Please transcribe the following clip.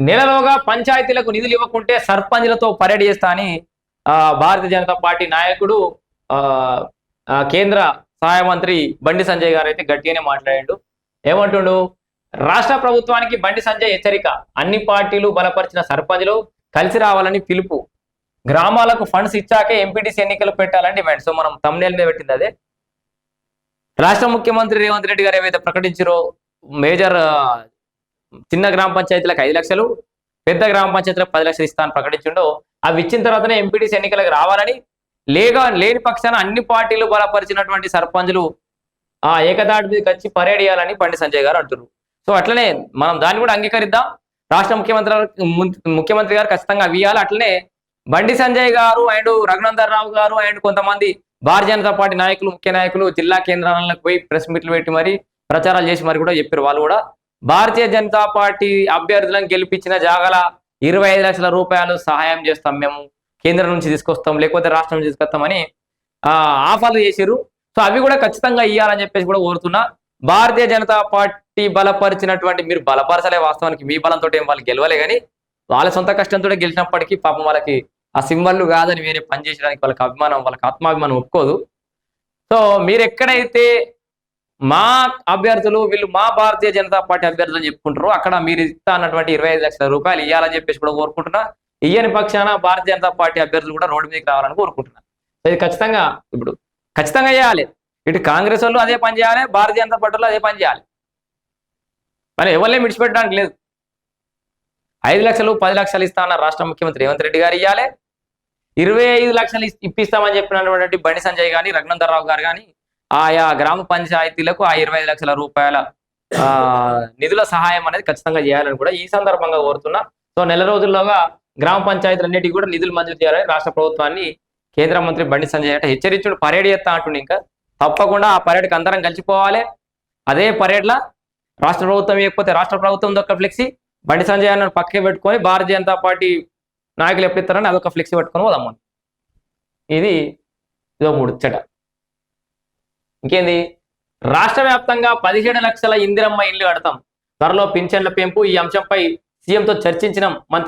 నెలలోగా పంచాయతీలకు నిధులు ఇవ్వకుంటే సర్పంచ్లతో పరేడ్ చేస్తా అని ఆ, భారతీయ జనతా పార్టీ నాయకుడు ఆ, కేంద్ర సహాయ మంత్రి బండి సంజయ్ గారు అయితే గట్టిగానే మాట్లాడాడు. ఏమంటుండు? రాష్ట్ర ప్రభుత్వానికి బండి సంజయ్ హెచ్చరిక. అన్ని పార్టీలు బలపరిచిన సర్పంచ్లు కలిసి రావాలని పిలుపు. గ్రామాలకు ఫండ్స్ ఇచ్చాకే ఎంపీటీసీ ఎన్నికలు పెట్టాలని డిమాండ్. సో మనం తమ్నేల్ మీద పెట్టింది అదే. రాష్ట్ర ముఖ్యమంత్రి రేవంత్ రెడ్డి గారు ఏవైతే ప్రకటించారో మేజర్ చిన్న గ్రామ పంచాయతీలకు ఐదు లక్షలు పెద్ద గ్రామ పంచాయతీలకు పది లక్షలు ఇస్తానని ప్రకటించిండో అవి ఇచ్చిన తర్వాతనే ఎంపీటీసీ ఎన్నికలకు రావాలని లేగా లేని పక్షాన అన్ని పార్టీలు బలపరిచినటువంటి సర్పంచులు ఆ ఏకదాటి మీదకి వచ్చి పరేడ్ చేయాలని బండి సంజయ్ గారు అంటున్నారు. సో అట్లనే మనం దాన్ని కూడా అంగీకరిద్దాం. రాష్ట్ర ముఖ్యమంత్రి ముఖ్యమంత్రి గారు ఖచ్చితంగా అవి ఇవ్వాలి. అట్లనే బండి సంజయ్ గారు అండ్ రఘునందర్ రావు గారు అండ్ కొంతమంది భారతీయ జనతా పార్టీ నాయకులు ముఖ్య నాయకులు జిల్లా కేంద్రాలకు పోయి ప్రెస్ మీట్లు పెట్టి మరి ప్రచారాలు చేసి మరి కూడా చెప్పారు వాళ్ళు కూడా. భారతీయ జనతా పార్టీ అభ్యర్థులను గెలిపించిన జాగల ఇరవై ఐదు లక్షల రూపాయలు సహాయం చేస్తాం మేము కేంద్రం నుంచి తీసుకొస్తాం లేకపోతే రాష్ట్రం నుంచి తీసుకొస్తామని ఆఫర్లు చేశారు సో అవి కూడా ఖచ్చితంగా ఇవ్వాలని చెప్పేసి కూడా కోరుతున్నా. భారతీయ జనతా పార్టీ బలపరిచినటువంటి మీరు బలపరచలే వాస్తవానికి మీ బలంతో ఏం వాళ్ళు గెలవలే కానీ వాళ్ళ సొంత కష్టంతో గెలిచినప్పటికీ పాపం వాళ్ళకి ఆ సింబల్లు కాదని వేరే పనిచేయడానికి వాళ్ళకి అభిమానం వాళ్ళకి ఆత్మాభిమానం ఒప్పుకోదు. సో మీరు ఎక్కడైతే మా అభ్యర్థులు వీళ్ళు మా భారతీయ జనతా పార్టీ అభ్యర్థులు చెప్పుకుంటారు. అక్కడ మీరు ఇస్తా అన్నటువంటి ఇరవై ఐదు లక్షల రూపాయలు ఇవ్వాలని చెప్పేసి కూడా కోరుకుంటున్నా. ఇయ్యని పక్షాన భారతీయ జనతా పార్టీ అభ్యర్థులు కూడా రోడ్డు మీదకి రావాలని కోరుకుంటున్నా. ఇది ఖచ్చితంగా ఇప్పుడు ఖచ్చితంగా చేయాలి. ఇటు కాంగ్రెస్ వాళ్ళు అదే పని చేయాలి భారతీయ జనతా పార్టీలో అదే పని చేయాలి. మరి ఎవరిని విడిచిపెట్టడానికి లేదు. ఐదు లక్షలు పది లక్షలు ఇస్తా అన్న రాష్ట్ర ముఖ్యమంత్రి రేవంత్ రెడ్డి గారు ఇవ్వాలి ఇరవై ఐదు లక్షలు ఇప్పిస్తామని చెప్పినటువంటి బండి సంజయ్ గాని రఘునందరావు గారు కానీ ఆయా గ్రామ పంచాయతీలకు ఆ ఇరవై ఐదు లక్షల రూపాయల ఆ, నిధుల సహాయం అనేది ఖచ్చితంగా చేయాలని కూడా ఈ సందర్భంగా కోరుతున్నా. సో నెల రోజుల్లోగా గ్రామ పంచాయతీలన్నిటికీ కూడా నిధులు మంజూరు చేయాలని రాష్ట్ర ప్రభుత్వాన్ని కేంద్ర మంత్రి బండి సంజయ్ అంటే హెచ్చరించుడు. పరేడ్ చేస్తా అంటుండే ఇంకా. తప్పకుండా ఆ పరేడ్కి అందరం కలిసిపోవాలి. అదే పరేడ్లా రాష్ట్ర ప్రభుత్వం ఇవ్వకపోతే రాష్ట్ర ప్రభుత్వం ఒక ఫ్లెక్సీ. బండి సంజయ్ అన్న పక్కకి పెట్టుకొని భారతీయ జనతా పార్టీ నాయకులు ఎప్పుడు ఇస్తారని అదొక ఫ్లెక్సీ పెట్టుకొని పోదాం ఇది ఇదో మూడు చెట ఇంకేంది? రాష్ట్ర వ్యాప్తంగా పదిహేడు లక్షల ఇందిరమ్మ ఇల్లు కడతాం. త్వరలో పింఛన్ల పెంపు ఈ అంశంపై సీఎంతో చర్చించిన. మంత్రి